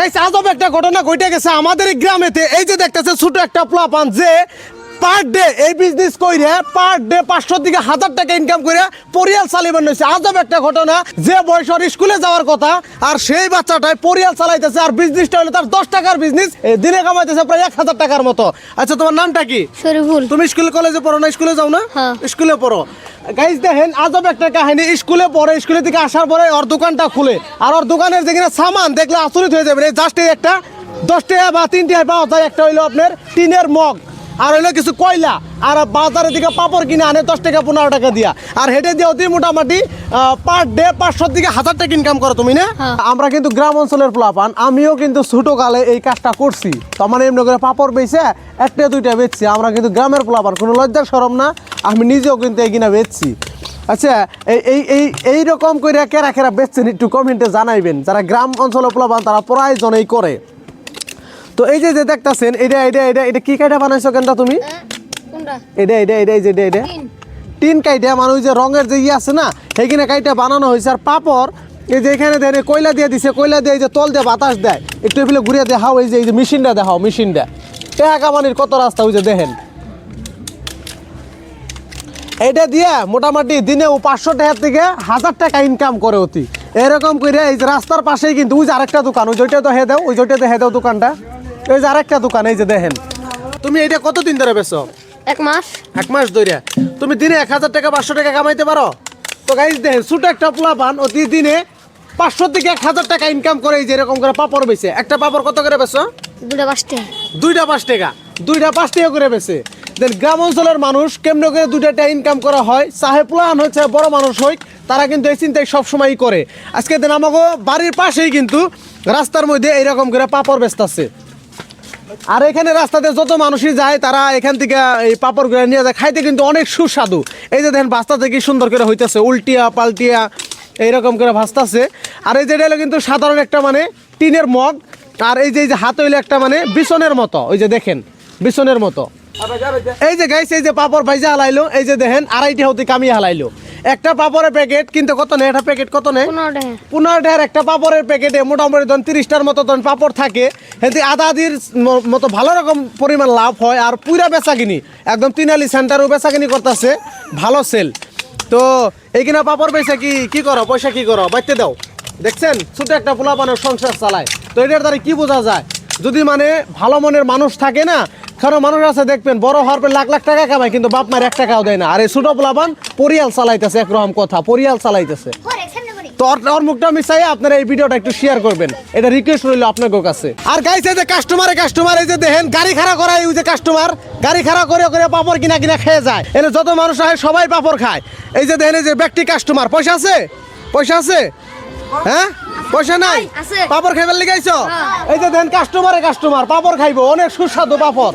Guys আজব একটা ঘটনা ঘটে গেছে আমাদের গ্রামেতে। এই যে দেখতেছে ছোট একটা প্লাপান যে পার ডে এই বিজনেস কইরে পার ডে পাঁচশো থেকে হাজার টাকা ইনকাম করে পরিয়াল চালিবান হয়েছে আজব একটা ঘটনা যে বয়সর স্কুলে যাওয়ার কথা আর সেই বাচ্চাটাই পরিয়াল চালাইতেছে আর বিজনেসটা হলো তার দশ টাকার বিজনেস দিনে কামাইতেছে প্রায় এক হাজার টাকার মতো। আচ্ছা তোমার নামটা কি? শরীফুল তুমি স্কুল কলেজে পড়ো না স্কুলে যাও না? হ্যাঁ। স্কুলে পড়ো। গাইজ দেখেন আজব একটা কাহিনী। স্কুলে পড়ে স্কুলে থেকে আসার পরে ওর দোকানটা খুলে। আর ওর দোকানের যেখানে সামান দেখলে আচরিত হয়ে যাবে। জাস্ট এই একটা দশ টাকা বা তিন টাকা পাওয়া যায় একটা হইল আপনার টিনের মগ। আর হইল কিছু কয়লা? আর বাজারের দিকে পাপড় কিনে আনে দশ টাকা পনেরো টাকা দিয়া। আর হেঁটে দিয়ে অতি মোটামুটি পার ডে পাঁচশোর দিকে হাজার টাকা ইনকাম করো তুমি না? হ্যাঁ। আমরা কিন্তু গ্রাম অঞ্চলের প্লাপান আমিও কিন্তু ছোট কালে এই কাজটা করছি। তো আমার এমনি করে পাপড় বেচে একটা দুইটা বেচছি। আমরা কিন্তু গ্রামের প্লাপান কোনো লজ্জার সরম না আমি নিজেও কিন্তু এই কিনা বেচছি। আচ্ছা এই এই এই এই রকম করে কেরা কেরা বেচছেন একটু কমেন্টে জানাইবেন। যারা গ্রাম অঞ্চলে প্লাপান তারা প্রায় জনেই করে। তো এই যে যে দেখতাছেন এটা এটা এটা এটা কি কাইটা বানাইছো কেনটা তুমি? এটা এটা এটা এই যে এটা এটা টিন। কাইটা মানে ওই যে রঙের যে ইয়ে আছে না সেইখানে কাইটা বানানো হয়েছে। আর পাপড় এই যে এখানে দেন কয়লা দিয়ে দিছে কয়লা দিয়ে এই যে তল দিয়ে বাতাস দেয়। একটু এগুলো ঘুরিয়ে দেখাও এই যে এই যে মেশিনটা দেখাও মেশিনটা। টেহা কামানির কত রাস্তা ওই যে দেখেন। এইটা দিয়ে মোটামুটি দিনে ও পাঁচশো টাকার থেকে হাজার টাকা ইনকাম করে অতি। এরকম করে এই যে রাস্তার পাশেই কিন্তু ওই যে আরেকটা দোকান ওই যেটা তো হে দাও ওই যেটা তো হে দাও দোকানটা। এই যে আরেকটা দোকান এই যে দেখেন। তুমি এটা কতদিন ধরে বেছো এক মাস। এক মাস ধরে তুমি দিনে এক হাজার টাকা পাঁচশো টাকা কামাইতে পারো? তো গাইজ দেখেন ছোট একটা পোলা পান অতি দিনে পাঁচশো থেকে এক হাজার টাকা ইনকাম করে এই যে এরকম করে পাপড় বেছে একটা পাপড় কত করে বেছো দুটা পাঁচটা দুইটা পাঁচ টাকা। দুইটা পাঁচ টাকা করে বেছে দেন গ্রাম অঞ্চলের মানুষ কেমন করে দুইটা টাকা ইনকাম করা হয়? চাহে প্লান হচ্ছে বড় মানুষ হোক তারা কিন্তু এই চিন্তাই সবসময়ই করে। আজকে দেন আমাকে বাড়ির পাশেই কিন্তু রাস্তার মধ্যে এইরকম করে পাপড় বেচতেছে। আর এখানে রাস্তাতে যত মানুষই যায় তারা এখান থেকে এই পাপড়গুলো নিয়ে যায়। খাইতে কিন্তু অনেক সুস্বাদু। এই যে দেখেন ভাস্তা থেকে সুন্দর করে হইতেছে। উল্টিয়া পাল্টিয়া এইরকম করে ভাসতাছে আর এই যেটা হলো কিন্তু সাধারণ একটা মানে টিনের মগ। আর এই যে এই যে হাত হইল একটা মানে বিছনের মতো। ওই যে দেখেন বিছনের মতো। এই যে গাইছে এই যে পাপড় ভাইজা হালাইলো। এই যে দেখেন আড়াইটি হতে কামিয়ে হালাইলো। একটা পাপড়ের প্যাকেট কিন্তু কত নেই একটা প্যাকেট কত নেই পনেরো টাকা টাকার একটা পাপড়ের প্যাকেটে মোটামুটি ধরুন তিরিশটার মতো ধরুন পাপড় থাকে। হেঁটে আধা আধির ম- মতো ভালো রকম পরিমাণ লাভ হয় আর পুরা বেচা কিনি একদম তিনালি সেন্টারও বেচা কিনি করতেছে ভালো সেল। তো এইখানে পাপড় বেচা কি কি করো? পয়সা কি করো? বাইতে দাও। দেখছেন? ছোট একটা পোলাপানের সংসার চালায়। তো এটার দ্বারা কি বোঝা যায়? যদি মানে ভালো মনের মানুষ থাকে না কারণ মানুষ আছে দেখবেন বড় হওয়ার পর লাখ লাখ টাকা কামায় কিন্তু বাপ মায়ের এক টাকাও দেয় না। আর এই ছোট পোলাপান পরিয়াল চালাইতেছে একরকম কথা পরিয়াল চালাইতেছে। তো ওর- ওর মুখটা আপনারা এই ভিডিওটা একটু শেয়ার করবেন। এটা রিকোয়েস্ট রইল আপনাদের কাছে। আর এই যে কাস্টমারে কাস্টমার এই যে দেখেন গাড়ি খাড়া করায় ওই যে কাস্টমার গাড়ি খাড়া করে করে পাপড় কিনা কিনা খেয়ে যায়। এনে যত মানুষ হয় সবাই পাপড় খায়। এই যে দেখেন এই যে ব্যক্তি কাস্টমার পয়সা আছে? পয়সা আছে? হ্যাঁ? পয়সা নাই? পাপড় খাইবার লিগাইছো এই যে দেন কাস্টমারে কাস্টমার পাপড় খাইবো অনেক সুস্বাদু পাপড়।